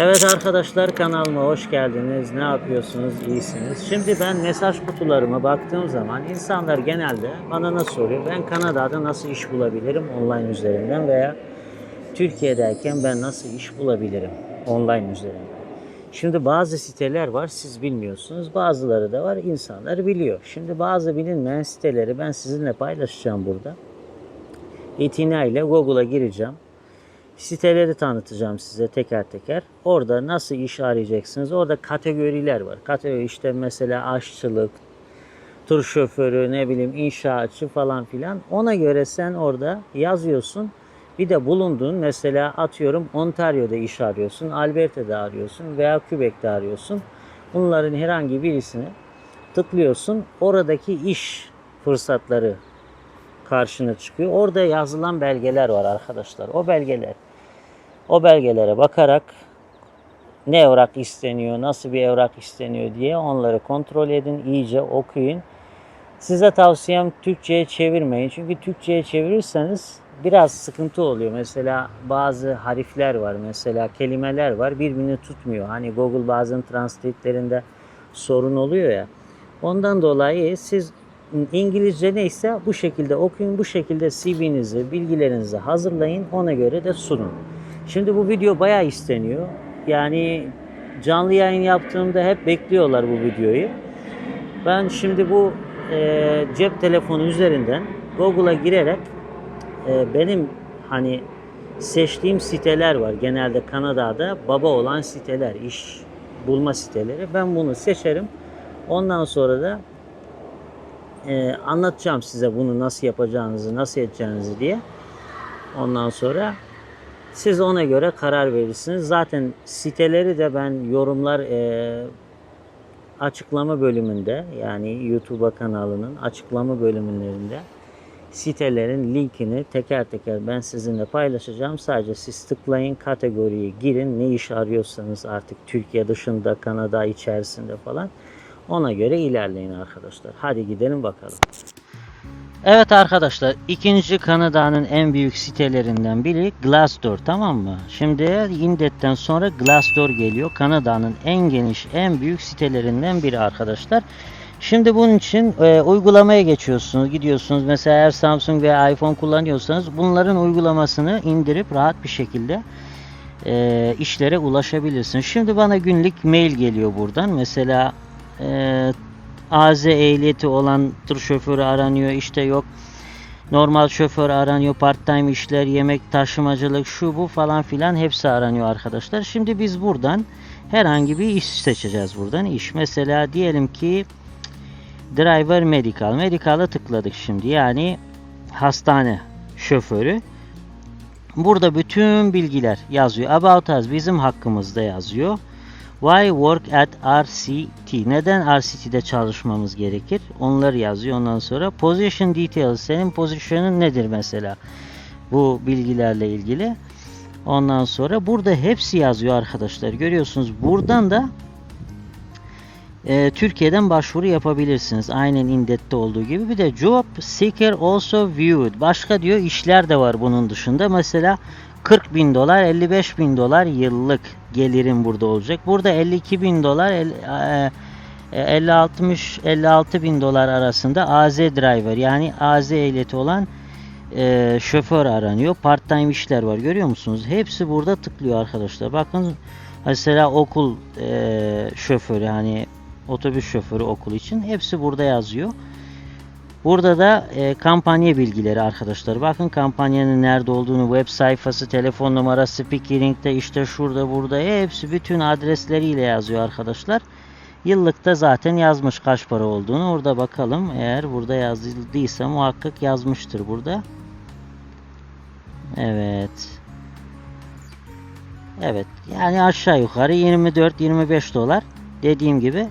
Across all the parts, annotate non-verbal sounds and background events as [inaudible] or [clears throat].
Evet arkadaşlar kanalıma hoş geldiniz. Ne yapıyorsunuz? İyisiniz. Şimdi ben mesaj kutularıma baktığım zaman insanlar genelde bana nasıl soruyor? Ben Kanada'da nasıl iş bulabilirim online üzerinden veya Türkiye'deyken ben nasıl iş bulabilirim online üzerinden? Şimdi bazı siteler var siz bilmiyorsunuz. Bazıları da var insanlar biliyor. Şimdi bazı bilinmeyen siteleri ben sizinle paylaşacağım burada. İtinayla Google'a gireceğim. Siteleri tanıtacağım size teker teker. Orada nasıl iş arayacaksınız? Orada kategoriler var. Kategori işte mesela aşçılık, tur şoförü, ne bileyim inşaatçı falan filan. Ona göre sen orada yazıyorsun. Bir de bulunduğun mesela atıyorum Ontario'da iş arıyorsun, Alberta'da arıyorsun veya Quebec'te arıyorsun. Bunların herhangi birisini tıklıyorsun. Oradaki iş fırsatları karşına çıkıyor. Orada yazılan belgeler var arkadaşlar. O belgeler. O belgelere bakarak ne evrak isteniyor, nasıl bir evrak isteniyor diye onları kontrol edin, iyice okuyun. Size tavsiyem Türkçe'ye çevirmeyin. Çünkü Türkçe'ye çevirirseniz biraz sıkıntı oluyor. Mesela bazı harfler var, mesela kelimeler var birbirini tutmuyor. Hani Google bazen translate'lerinde sorun oluyor ya. Ondan dolayı siz İngilizce neyse bu şekilde okuyun, bu şekilde CV'nizi, bilgilerinizi hazırlayın, ona göre de sunun. Şimdi bu video bayağı isteniyor. Yani canlı yayın yaptığımda hep bekliyorlar bu videoyu. Ben şimdi bu e, cep telefonu üzerinden Google'a girerek e, benim hani seçtiğim siteler var. Genelde Kanada'da baba olan siteler, iş bulma siteleri. Ben bunu seçerim. Ondan sonra da e, anlatacağım size bunu nasıl yapacağınızı, nasıl edeceğinizi diye. Ondan sonra siz ona göre karar verirsiniz. Zaten siteleri de ben yorumlar e, açıklama bölümünde yani YouTube kanalının açıklama bölümlerinde sitelerin linkini teker teker ben sizinle paylaşacağım. Sadece siz tıklayın kategoriye girin ne iş arıyorsanız artık Türkiye dışında Kanada içerisinde falan ona göre ilerleyin arkadaşlar. Hadi gidelim bakalım. Evet arkadaşlar ikinci Kanada'nın en büyük sitelerinden biri Glassdoor tamam mı? Şimdi Indet'ten sonra Glassdoor geliyor. Kanada'nın en geniş en büyük sitelerinden biri arkadaşlar. Şimdi bunun için e, uygulamaya geçiyorsunuz. Gidiyorsunuz mesela eğer Samsung veya iPhone kullanıyorsanız bunların uygulamasını indirip rahat bir şekilde e, işlere ulaşabilirsiniz. Şimdi bana günlük mail geliyor buradan. Mesela e, AZ ehliyeti olan tır şoförü aranıyor. İşte yok normal şoför aranıyor. Part time işler, yemek taşımacılık, şu bu falan filan hepsi aranıyor arkadaşlar. Şimdi biz buradan herhangi bir iş seçeceğiz buradan. iş. Mesela diyelim ki driver medical. Medical'a tıkladık şimdi. Yani hastane şoförü. Burada bütün bilgiler yazıyor. About us bizim hakkımızda yazıyor. Why work at RCT? Neden RCT'de çalışmamız gerekir? Onları yazıyor ondan sonra. Position details. Senin pozisyonun nedir mesela? Bu bilgilerle ilgili. Ondan sonra burada hepsi yazıyor arkadaşlar. Görüyorsunuz. Buradan da e, Türkiye'den başvuru yapabilirsiniz. Aynen Indet'te olduğu gibi. Bir de Job Seeker also viewed. Başka diyor işler de var bunun dışında. Mesela 40 bin dolar 55 bin dolar yıllık gelirim burada olacak. Burada 52 bin dolar 50 60 56 bin dolar arasında AZ driver yani AZ ehliyeti olan e, şoför aranıyor. Part time işler var. Görüyor musunuz? Hepsi burada tıklıyor arkadaşlar. Bakın mesela okul e, şoförü yani otobüs şoförü okul için hepsi burada yazıyor. Burada da e, kampanya bilgileri arkadaşlar. Bakın kampanyanın nerede olduğunu, web sayfası, telefon numarası, speakering'de işte şurada burada hepsi bütün adresleriyle yazıyor arkadaşlar. Yıllıkta zaten yazmış kaç para olduğunu. Orada bakalım. Eğer burada yazıldıysa muhakkak yazmıştır burada. Evet. Evet. Yani aşağı yukarı 24-25 dolar. Dediğim gibi.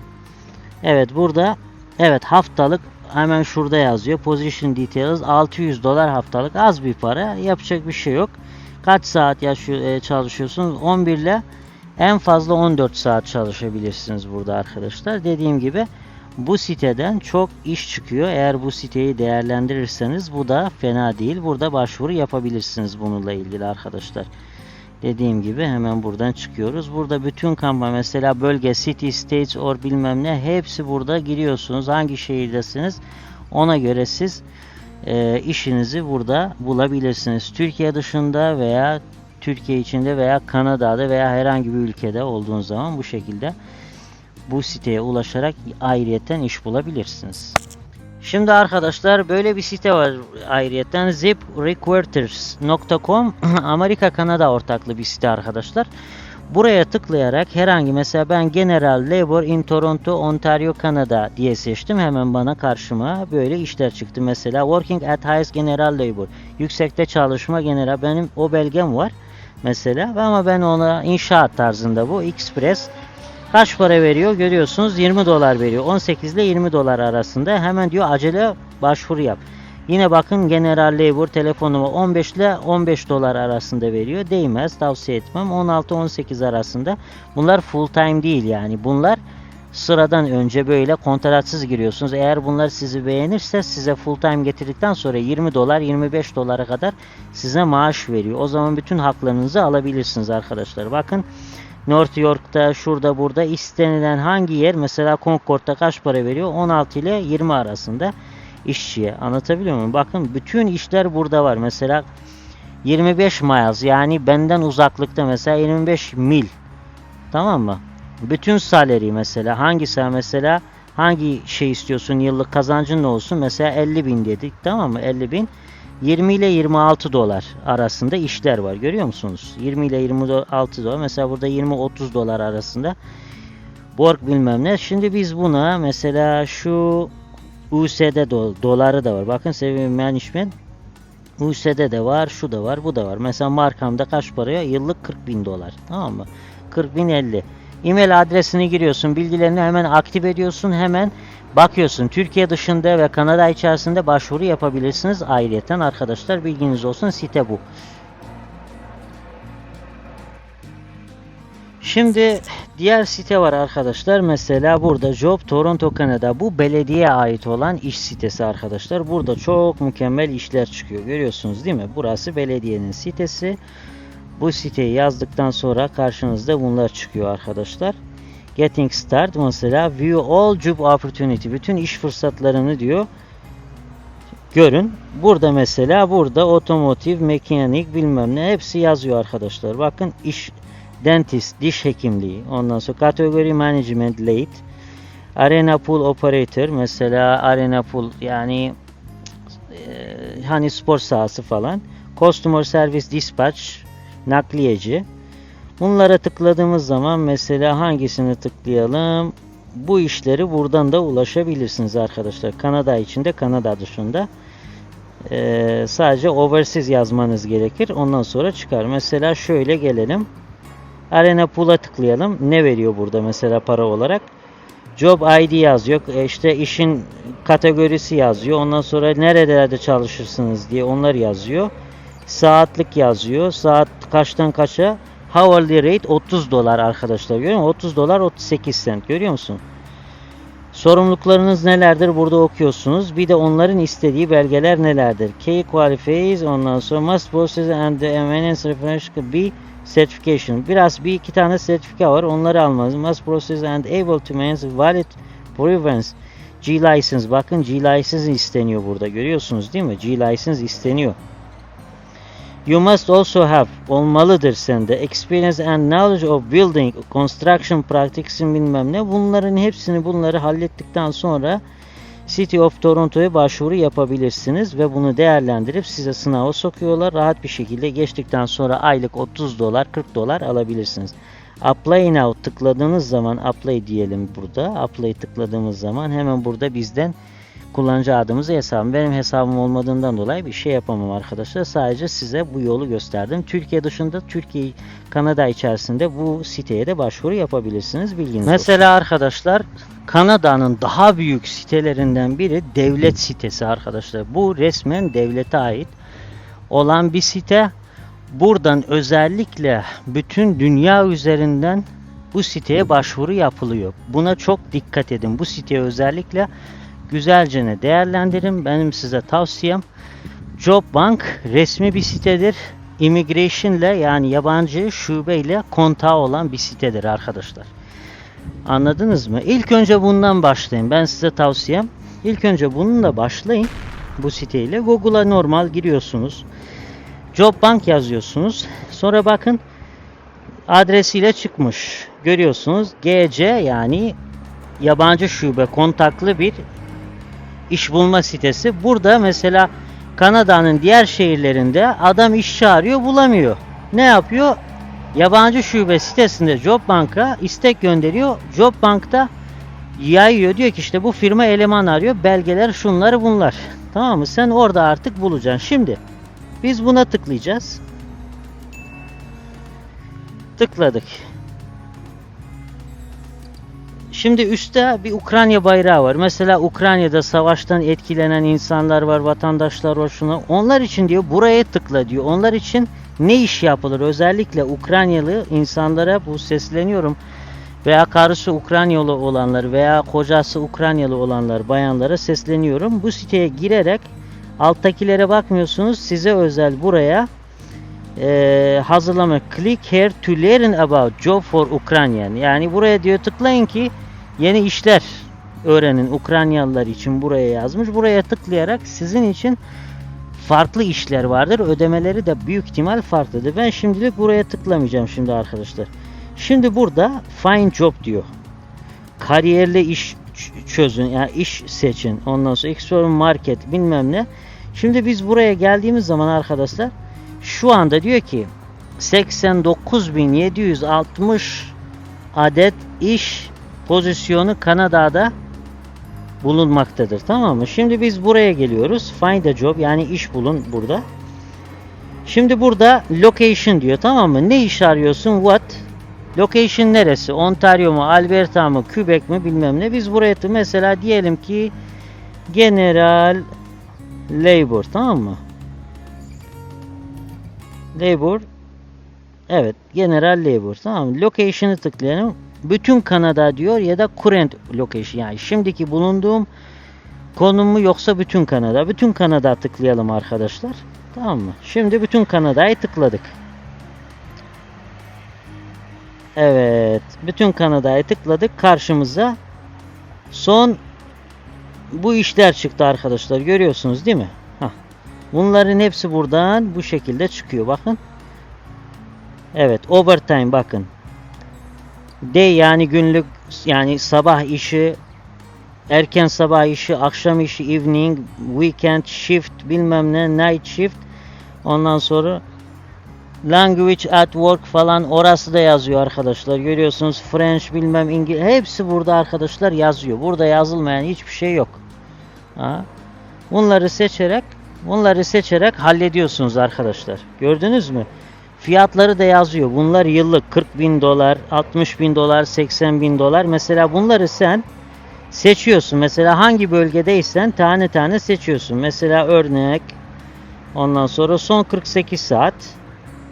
Evet burada evet haftalık hemen şurada yazıyor. Position details 600 dolar haftalık az bir para. Yapacak bir şey yok. Kaç saat yaşıyor, e, çalışıyorsunuz? 11 ile en fazla 14 saat çalışabilirsiniz burada arkadaşlar. Dediğim gibi bu siteden çok iş çıkıyor. Eğer bu siteyi değerlendirirseniz bu da fena değil. Burada başvuru yapabilirsiniz bununla ilgili arkadaşlar. Dediğim gibi hemen buradan çıkıyoruz. Burada bütün kampanya mesela bölge, city, states or bilmem ne hepsi burada giriyorsunuz. Hangi şehirdesiniz ona göre siz e, işinizi burada bulabilirsiniz. Türkiye dışında veya Türkiye içinde veya Kanada'da veya herhangi bir ülkede olduğunuz zaman bu şekilde bu siteye ulaşarak ayrıyetten iş bulabilirsiniz. Şimdi arkadaşlar böyle bir site var ayrıyetten ziprecruiters.com [clears throat] Amerika Kanada ortaklı bir site arkadaşlar. Buraya tıklayarak herhangi mesela ben General Labor in Toronto, Ontario, Kanada diye seçtim. Hemen bana karşıma böyle işler çıktı. Mesela Working at Highest General Labor. Yüksekte çalışma general. Benim o belgem var mesela. Ama ben ona inşaat tarzında bu. Express Kaç para veriyor görüyorsunuz 20 dolar veriyor 18 ile 20 dolar arasında hemen diyor acele başvuru yap. Yine bakın General Labor telefonumu 15 ile 15 dolar arasında veriyor. Değmez tavsiye etmem 16-18 arasında. Bunlar full time değil yani bunlar sıradan önce böyle kontratsız giriyorsunuz. Eğer bunlar sizi beğenirse size full time getirdikten sonra 20 dolar 25 dolara kadar size maaş veriyor. O zaman bütün haklarınızı alabilirsiniz arkadaşlar. Bakın North York'ta şurada burada istenilen hangi yer mesela Concord'da kaç para veriyor? 16 ile 20 arasında işçiye. Anlatabiliyor muyum? Bakın bütün işler burada var. Mesela 25 miles yani benden uzaklıkta mesela 25 mil. Tamam mı? Bütün salary mesela hangisi mesela hangi şey istiyorsun yıllık kazancın ne olsun? Mesela 50 bin dedik tamam mı? 50 bin 20 ile 26 dolar arasında işler var. Görüyor musunuz? 20 ile 26 dolar. Mesela burada 20-30 dolar arasında borg bilmem ne. Şimdi biz buna mesela şu USD do doları da var. Bakın seviye management USD de var, şu da var, bu da var. Mesela markamda kaç paraya? Yıllık 40 bin dolar. Tamam mı? 40 bin 50. E-mail adresini giriyorsun, bilgilerini hemen aktif ediyorsun, hemen bakıyorsun. Türkiye dışında ve Kanada içerisinde başvuru yapabilirsiniz. Ayrıyeten arkadaşlar bilginiz olsun site bu. Şimdi diğer site var arkadaşlar. Mesela burada Job Toronto Kanada. Bu belediye ait olan iş sitesi arkadaşlar. Burada çok mükemmel işler çıkıyor. Görüyorsunuz değil mi? Burası belediyenin sitesi. Bu siteyi yazdıktan sonra karşınızda bunlar çıkıyor arkadaşlar. Getting Start mesela View All Job Opportunity. Bütün iş fırsatlarını diyor. Görün. Burada mesela burada otomotiv, mekanik bilmem ne hepsi yazıyor arkadaşlar. Bakın iş dentist, diş hekimliği. Ondan sonra kategori management late. Arena pool operator mesela arena pool yani e, hani spor sahası falan. Customer service dispatch nakliyeci. Bunlara tıkladığımız zaman mesela hangisini tıklayalım? Bu işleri buradan da ulaşabilirsiniz arkadaşlar. Kanada içinde, Kanada dışında. Ee, sadece overseas yazmanız gerekir. Ondan sonra çıkar. Mesela şöyle gelelim. Arena Pool'a tıklayalım. Ne veriyor burada mesela para olarak? Job ID yazıyor. E işte işin kategorisi yazıyor. Ondan sonra nerelerde çalışırsınız diye onlar yazıyor. Saatlik yazıyor. Saat kaçtan kaça? Hourly rate 30 dolar arkadaşlar. Görüyor musun? 30 dolar 38 cent. Görüyor musun? Sorumluluklarınız nelerdir? Burada okuyorsunuz. Bir de onların istediği belgeler nelerdir? Key qualifies ondan sonra must process and the eminence reference be certification. Biraz bir iki tane sertifika var. Onları almanız. Must process and able to maintain valid prevents G license. Bakın G license isteniyor burada. Görüyorsunuz değil mi? G license isteniyor. You must also have olmalıdır sende experience and knowledge of building, construction practices'in bilmem ne. Bunların hepsini bunları hallettikten sonra City of Toronto'ya başvuru yapabilirsiniz ve bunu değerlendirip size sınava sokuyorlar. Rahat bir şekilde geçtikten sonra aylık 30 dolar 40 dolar alabilirsiniz. Apply now tıkladığınız zaman apply diyelim burada. Apply tıkladığımız zaman hemen burada bizden kullanıcı adımızı hesabım. Benim hesabım olmadığından dolayı bir şey yapamam arkadaşlar. Sadece size bu yolu gösterdim. Türkiye dışında Türkiye, Kanada içerisinde bu siteye de başvuru yapabilirsiniz. Bilginiz Mesela olsun. arkadaşlar Kanada'nın daha büyük sitelerinden biri devlet sitesi arkadaşlar. Bu resmen devlete ait olan bir site. Buradan özellikle bütün dünya üzerinden bu siteye başvuru yapılıyor. Buna çok dikkat edin. Bu siteye özellikle güzelce değerlendirin. Benim size tavsiyem Job Bank resmi bir sitedir. immigration ile yani yabancı şubeyle kontağı olan bir sitedir arkadaşlar. Anladınız mı? İlk önce bundan başlayın. Ben size tavsiyem. İlk önce bununla başlayın. Bu siteyle. Google'a normal giriyorsunuz. Job Bank yazıyorsunuz. Sonra bakın adresiyle çıkmış. Görüyorsunuz. GC yani yabancı şube kontaklı bir iş bulma sitesi. Burada mesela Kanada'nın diğer şehirlerinde adam iş çağırıyor bulamıyor. Ne yapıyor? Yabancı şube sitesinde Job Bank'a istek gönderiyor. Job Bank'ta yayıyor. Diyor ki işte bu firma eleman arıyor. Belgeler şunları bunlar. Tamam mı? Sen orada artık bulacaksın. Şimdi biz buna tıklayacağız. Tıkladık. Şimdi üstte bir Ukrayna bayrağı var. Mesela Ukrayna'da savaştan etkilenen insanlar var, vatandaşlar var şuna. Onlar için diyor buraya tıkla diyor. Onlar için ne iş yapılır? Özellikle Ukraynalı insanlara bu sesleniyorum. Veya karısı Ukraynalı olanlar veya kocası Ukraynalı olanlar bayanlara sesleniyorum. Bu siteye girerek alttakilere bakmıyorsunuz. Size özel buraya e, hazırlama click here to learn about job for Ukrainian. Yani buraya diyor tıklayın ki yeni işler öğrenin Ukraynalılar için buraya yazmış. Buraya tıklayarak sizin için farklı işler vardır. Ödemeleri de büyük ihtimal farklıdır. Ben şimdilik buraya tıklamayacağım şimdi arkadaşlar. Şimdi burada find job diyor. Kariyerli iş çözün yani iş seçin. Ondan sonra explore market bilmem ne. Şimdi biz buraya geldiğimiz zaman arkadaşlar şu anda diyor ki 89.760 adet iş pozisyonu Kanada'da bulunmaktadır. Tamam mı? Şimdi biz buraya geliyoruz. Find a job yani iş bulun burada. Şimdi burada location diyor tamam mı? Ne iş arıyorsun? What? Location neresi? Ontario mu? Alberta mı? Quebec mi? Bilmem ne. Biz buraya mesela diyelim ki General Labor tamam mı? Labor Evet, General Labor tamam mı? Location'ı tıklayalım. Bütün Kanada diyor ya da current location yani şimdiki bulunduğum konum mu yoksa bütün Kanada. Bütün Kanada tıklayalım arkadaşlar. Tamam mı? Şimdi bütün Kanada'yı tıkladık. Evet, bütün Kanada'yı tıkladık. Karşımıza son bu işler çıktı arkadaşlar. Görüyorsunuz değil mi? Hah. Bunların hepsi buradan bu şekilde çıkıyor. Bakın. Evet, overtime bakın. Day yani günlük yani sabah işi, erken sabah işi, akşam işi, evening, weekend shift, bilmem ne, night shift. Ondan sonra language at work falan orası da yazıyor arkadaşlar. Görüyorsunuz French bilmem İngiliz hepsi burada arkadaşlar yazıyor. Burada yazılmayan hiçbir şey yok. Ha. Bunları seçerek bunları seçerek hallediyorsunuz arkadaşlar. Gördünüz mü? Fiyatları da yazıyor. Bunlar yıllık 40 bin dolar, 60 bin dolar, 80 bin dolar. Mesela bunları sen seçiyorsun. Mesela hangi bölgedeysen tane tane seçiyorsun. Mesela örnek ondan sonra son 48 saat.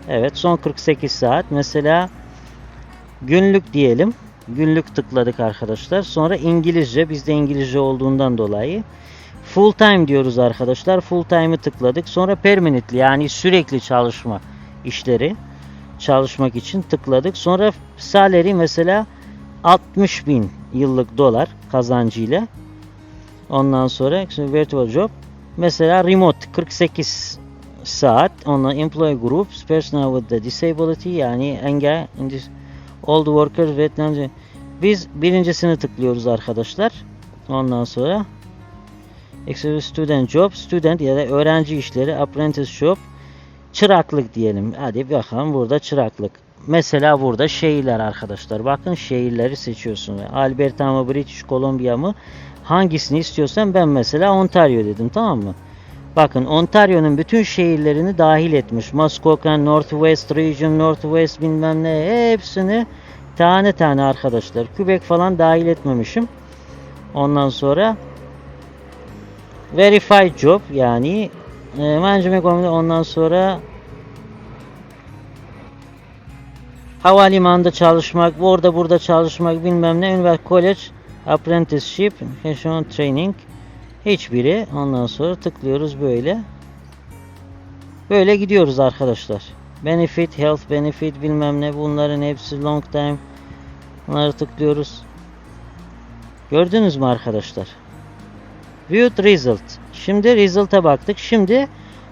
Evet son 48 saat. Mesela günlük diyelim. Günlük tıkladık arkadaşlar. Sonra İngilizce. Bizde İngilizce olduğundan dolayı. Full time diyoruz arkadaşlar. Full time'ı tıkladık. Sonra permanently yani sürekli çalışma işleri çalışmak için tıkladık. Sonra salary mesela 60 bin yıllık dolar kazancıyla. Ondan sonra virtual job mesela remote 48 saat. Ondan employee groups personal with the disability yani engel all the workers with biz birincisini tıklıyoruz arkadaşlar. Ondan sonra student job, student ya da öğrenci işleri, apprentice job, çıraklık diyelim. Hadi bakalım burada çıraklık. Mesela burada şehirler arkadaşlar. Bakın şehirleri seçiyorsun. Alberta mı, British Columbia mı? Hangisini istiyorsan ben mesela Ontario dedim tamam mı? Bakın Ontario'nun bütün şehirlerini dahil etmiş. Muskoka, Northwest Region, Northwest bilmem ne hepsini tane tane arkadaşlar. Quebec falan dahil etmemişim. Ondan sonra Verified Job yani e, management komite ondan sonra havalimanında çalışmak, orada burada çalışmak bilmem ne, üniversite, college, apprenticeship, professional training hiçbiri ondan sonra tıklıyoruz böyle. Böyle gidiyoruz arkadaşlar. Benefit, health benefit bilmem ne bunların hepsi long time. Bunları tıklıyoruz. Gördünüz mü arkadaşlar? Viewed result. Şimdi result'a baktık. Şimdi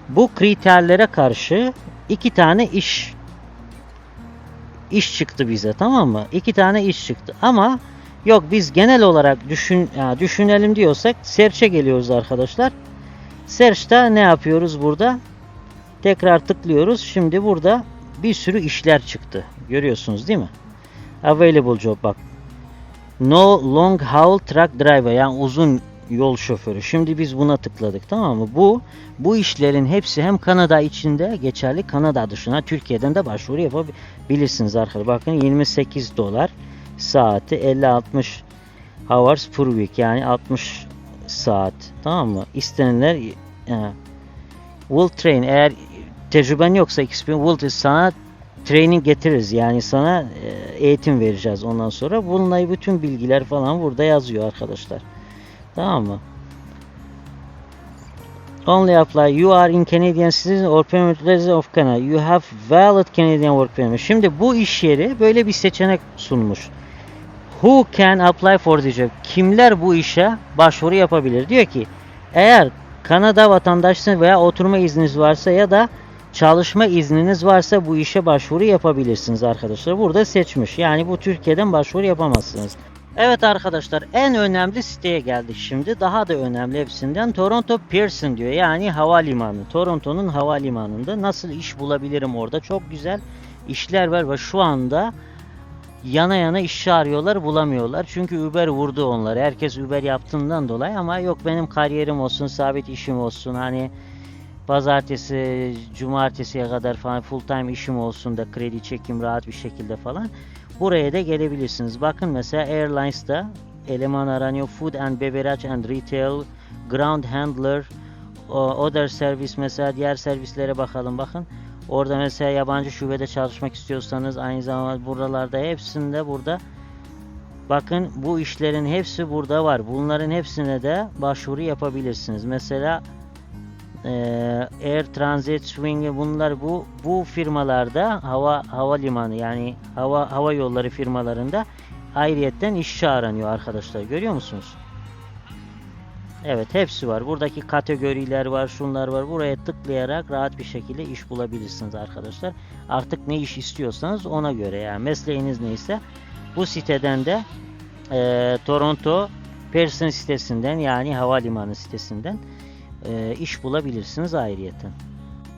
bu kriterlere karşı iki tane iş iş çıktı bize tamam mı? İki tane iş çıktı ama yok biz genel olarak düşün ya düşünelim diyorsak search'e geliyoruz arkadaşlar. Search'ta ne yapıyoruz burada? Tekrar tıklıyoruz. Şimdi burada bir sürü işler çıktı. Görüyorsunuz değil mi? Available job bak. No long haul truck driver yani uzun yol şoförü. Şimdi biz buna tıkladık tamam mı? Bu bu işlerin hepsi hem Kanada içinde geçerli Kanada dışına Türkiye'den de başvuru yapabilirsiniz arkadaşlar. Bakın 28 dolar saati 50-60 hours per week yani 60 saat tamam mı? İstenenler e, will train eğer tecrüben yoksa experience will sana training getiririz yani sana e, eğitim vereceğiz ondan sonra bununla bütün bilgiler falan burada yazıyor arkadaşlar. Tamam mı? Only apply. You are in Canadian citizen or permanent resident of Canada. You have valid Canadian work permit. Şimdi bu iş yeri böyle bir seçenek sunmuş. Who can apply for the job? Kimler bu işe başvuru yapabilir? Diyor ki eğer Kanada vatandaşsınız veya oturma izniniz varsa ya da çalışma izniniz varsa bu işe başvuru yapabilirsiniz arkadaşlar. Burada seçmiş. Yani bu Türkiye'den başvuru yapamazsınız. Evet arkadaşlar en önemli siteye geldik şimdi. Daha da önemli hepsinden Toronto Pearson diyor. Yani havalimanı. Toronto'nun havalimanında nasıl iş bulabilirim orada? Çok güzel işler var ve şu anda yana yana işçi arıyorlar bulamıyorlar. Çünkü Uber vurdu onları. Herkes Uber yaptığından dolayı ama yok benim kariyerim olsun, sabit işim olsun. Hani pazartesi, cumartesiye kadar falan full time işim olsun da kredi çekim rahat bir şekilde falan. Buraya da gelebilirsiniz. Bakın mesela Airlines'ta eleman aranıyor. Food and Beverage and Retail, Ground Handler, Other Service mesela diğer servislere bakalım bakın. Orada mesela yabancı şubede çalışmak istiyorsanız aynı zamanda buralarda hepsinde burada bakın bu işlerin hepsi burada var. Bunların hepsine de başvuru yapabilirsiniz. Mesela Air Transit, Swing bunlar bu bu firmalarda hava havalimanı yani hava hava yolları firmalarında ayrıyetten işçi aranıyor arkadaşlar. Görüyor musunuz? Evet hepsi var. Buradaki kategoriler var, şunlar var. Buraya tıklayarak rahat bir şekilde iş bulabilirsiniz arkadaşlar. Artık ne iş istiyorsanız ona göre yani mesleğiniz neyse bu siteden de eee, Toronto Pearson sitesinden yani havalimanı sitesinden eee, iş bulabilirsiniz ayrıyeten.